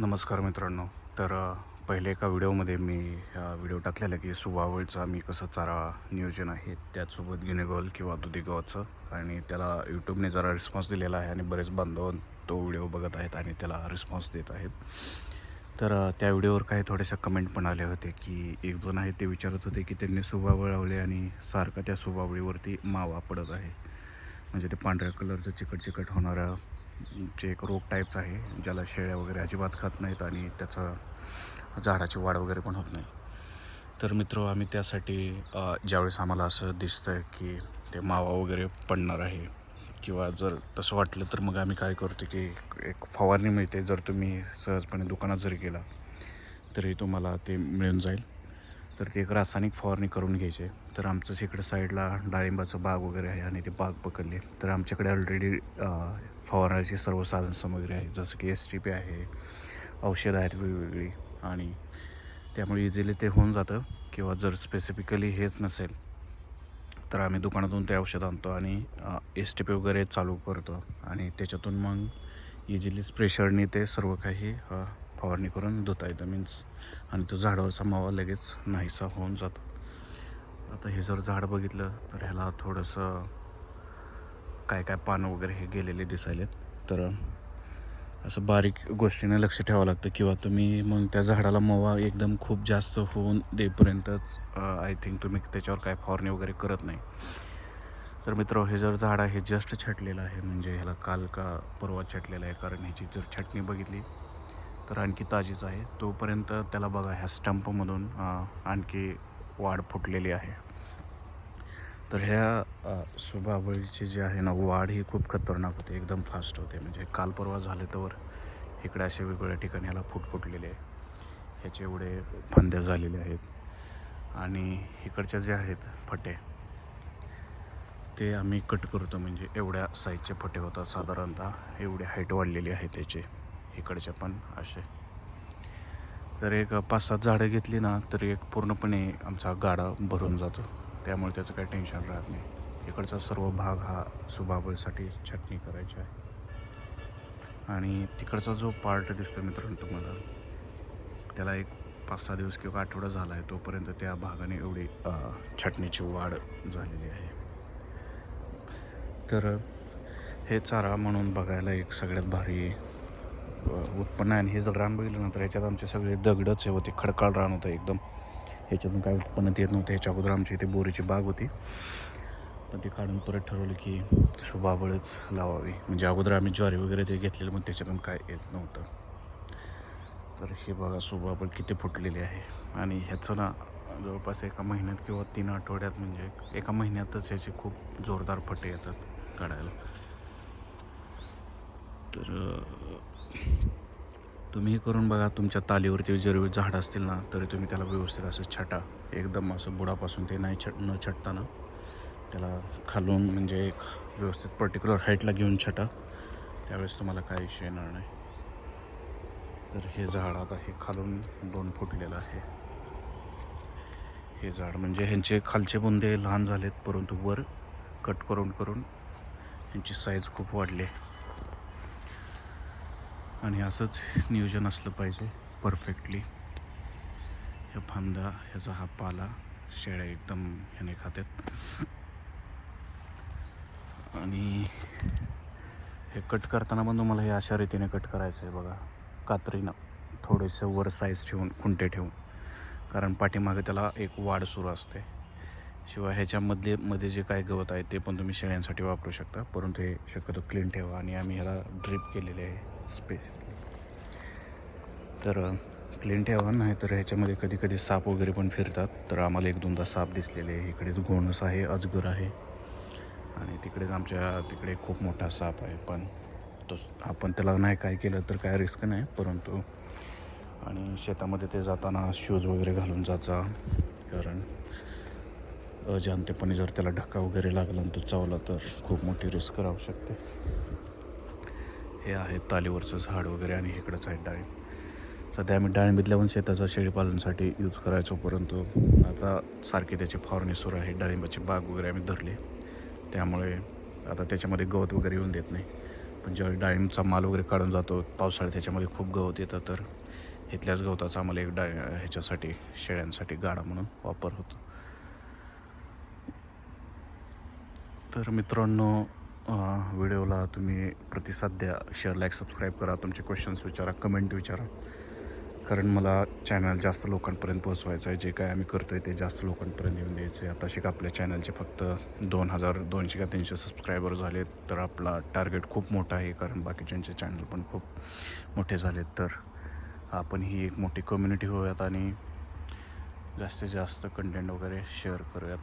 नमस्कार मित्रांनो. तर पहिले एका व्हिडिओमध्ये मी व्हिडिओ टाकलेला की सुबावळचा मी कसं चारा नियोजन आहे त्याचसोबत गिनेगॉल किंवा दुधी गव्हाचं आणि त्याला यूट्यूबने जरा रिस्पॉन्स दिलेला आहे आणि बरेच बांधव तो व्हिडिओ बघत आहेत आणि त्याला रिस्पॉन्स देत आहेत. तर त्या व्हिडिओवर काही थोड्याशा कमेंट पण आले होते की एक जण आहे ते विचारत होते की त्यांनी सुबावळ लावले आणि सारखं त्या सुबावळीवरती मावा पडत आहे. म्हणजे ते पांढऱ्या कलरचं चिकट चिकट होणारं जे एक रोग टाईपचं आहे ज्याला शेळ्या वगैरे अजिबात खात नाहीत आणि त्याचं झाडाची वाढ वगैरे पण होत नाही. तर मित्र आम्ही त्यासाठी ज्यावेळेस आम्हाला असं दिसतं की ते मावा वगैरे पडणार आहे किंवा जर तसं वाटलं तर मग आम्ही काय करतो की एक फवारणी मिळते. जर तुम्ही सहजपणे दुकानात जरी गेला तरी तुम्हाला ते मिळून जाईल. तर ते एक रासायनिक फवारणी करून घ्यायचे. तर आमचंच इकडं साईडला डाळिंबाचं बाग वगैरे आहे आणि ते बाग पकडले. तर आमच्याकडे ऑलरेडी फवारण्याची सर्व साधन सामग्री आहे. जसं की एस टी पी आहे औषधं आहेत वेगवेगळी आणि त्यामुळे इझिली ते होऊन जातं किंवा जर स्पेसिफिकली हेच नसेल तर आम्ही दुकानातून ते औषध आणतो आणि एस टी पी वगैरे चालू करतो. आणि त्याच्यातून मग इझिली प्रेशरने ते सर्व काही फवारणी करून धुता येतं मीन्स आणि तो झाडावरचा मावा लगेच नाहीसा होऊन जातो. आता हे जर झाड बघितलं तर ह्याला थोडंसं काय काय पानं वगैरे हे गेलेले दिसायलेत. तर असं बारीक गोष्टीने लक्ष ठेवावं लागतं किंवा तुम्ही मग त्या झाडाला मवा एकदम खूप जास्त होऊन देईपर्यंतच आय थिंक तुम्ही त्याच्यावर काय फवारणी वगैरे करत नाही. तर मित्र हे जर झाड आहे जस्ट छटलेलं आहे म्हणजे ह्याला काल का परवा छटलेलं आहे कारण ह्याची जर छटणी बघितली तर आणखी ताजीच आहे. तोपर्यंत त्याला बघा ह्या स्टंपमधून आणखी वाढ फुटलेली आहे. तर ह्या अ, सुबाबळीची जी आहे ना वाढ ही खूप खतरनाक होते एकदम फास्ट होते. म्हणजे काल परवा झाले तर इकडे अशा वेगवेगळ्या ठिकाणी ह्याला फुट फुटलेले आहे. ह्याचे एवढे फांद्या झालेले आहेत. आणि इकडच्या जे आहेत फटे ते आम्ही कट करतो. म्हणजे एवढ्या साईजचे फटे होतात साधारणतः. एवढी हाईट वाढलेली आहे त्याची. इकडच्या पण असे. जर एक पाच सात झाडं घेतली ना तर एक पूर्णपणे आमचा गाडा भरून जातो. त्यामुळे त्याचं काही टेन्शन राहत नाही. इकडचा सर्व भाग हा सुबाबळसाठी छटणी करायची आहे. आणि तिकडचा जो पार्ट दिसतो मित्रांनो तुम्हाला त्याला एक पाच सहा दिवस किंवा आठवडा झाला आहे तोपर्यंत त्या भागाने एवढी छटणीची वाढ झालेली आहे. तर हे चारा म्हणून बघायला एक सगळ्यात भारी उत्पन्न आहे आणि हे जर रान बघितलं ना तर ह्याच्यात आमचे सगळे दगडच हे होते खडकाळ रान होतं एकदम. ह्याच्यातून काय उत्पन्न येत नव्हतं ह्याच्या अगोदर आमची इथे बोरीची बाग होती. पण ते काढून परत ठरवलं की सुबाबळच लावावी. म्हणजे अगोदर आम्ही ज्वारी वगैरे ते घेतलेलं मग त्याच्यातून काय येत नव्हतं. तर हे बघा सुबाबळ किती फुटलेली आहे. आणि ह्याचं ना जवळपास एका महिन्यात किंवा तीन आठवड्यात म्हणजे एका महिन्यातच ह्याचे खूप जोरदार फटे येतात काढायला. तर तुम्ही करून बघा तुमच्या तालीवरती जर झाड असतील ना तरी तुम्ही त्याला व्यवस्थित असं छटा. एकदम असं बुडापासून ते नाही छट न छटताना त्याला खालून म्हणजे एक व्यवस्थित पर्टिक्युलर हाईटला घेऊन छटा. त्यावेळेस तुम्हाला काही इश्यू येणार नाही. तर हे झाड आता हे खालून दोन फुटलेलं आहे. हे झाड म्हणजे ह्यांचे खालचे बुंदे लहान झालेत परंतु वर कट करून करून ह्यांची साईज खूप वाढली आहे. आणि असंच नियोजन असलं पाहिजे परफेक्टली ह्या फांदा ह्याचा हा पाला शेळ्या एकदम ह्याने खात्यात. आणि हे कट करताना पण तुम्हाला हे अशा रीतीने कट करायचं आहे बघा. कात्रीनं थोडंसं वर साईज ठेवून खुंटे ठेवून. कारण पाठीमागे त्याला एक वाढ सुरू असते. शिवाय ह्याच्यामधले मध्ये जे काय गवत आहे ते पण तुम्ही शेळ्यांसाठी वापरू शकता. परंतु हे शक्यतो क्लीन ठेवा आणि आम्ही ह्याला ड्रिप केलेले आहे स्पेसिफिकली तर क्लीन ठेवा नाही तर ह्याच्यामध्ये कधी कधी साप वगैरे पण फिरतात. तर आम्हाला एक दोनदा साप दिसलेले आहे. इकडेच घोणस आहे अजगर आहे. आणि तिकडेच आमच्या तिकडे खूप मोठा साप आहे. पण तो आपण त्याला नाही काय केलं तर काय रिस्क नाही. परंतु आणि शेतामध्ये ते जाताना शूज वगैरे घालून जायचा कारण अजाणतेपणे जर त्याला धक्का वगैरे लागला आणि तो चावला तर खूप मोठी रिस्क राहू शकते. हे आहे तालीवरचं झाड वगैरे आणि इकडंच आहे डाळिंब सध्या आम्ही डाळिंबीतल्या पण शेताचा शेळीपालनसाठी यूज करायचो परंतु आता सारखी त्याची फवारणी सुरू आहे. डाळिंबाची बाग वगैरे आम्ही धरली. त्यामुळे आता त्याच्यामध्ये गवत वगैरे येऊन देत नाही. पण ज्यावेळी डाळिंबचा माल वगैरे काढून जातो पावसाळ्यात त्याच्यामध्ये खूप गवत येतं तर इथल्याच गवताचा आम्हाला एक डाळ ह्याच्यासाठी शेळ्यांसाठी गाडा म्हणून वापर होतो. तर मित्रांनो व्हिडिओला तुम्ही प्रतिसाद द्या. शेअर लाईक सबस्क्राईब करा. तुमचे क्वेश्चन्स विचारा कमेंट विचारा. कारण मला चॅनल जास्त लोकांपर्यंत पोहोचवायचं आहे. जे काय आम्ही करतो आहे ते जास्त लोकांपर्यंत येऊन द्यायचं आहे. आता शिक आपल्या चॅनलचे फक्त दोन हजार दोनशे का तीनशे सबस्क्रायबर झाले तर आपला टार्गेट खूप मोठा आहे कारण बाकीच्यांचे चॅनल पण खूप मोठे झालेत. तर आपण ही एक मोठी कम्युनिटी होऊयात आणि जास्तीत जास्त कंटेंट वगैरे शेअर करूयात.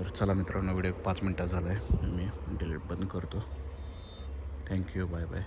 तर चला मित्रांनो व्हिडिओ पाच मिनटात झाला आहे मी डिलीट बंद करतो. Thank you bye bye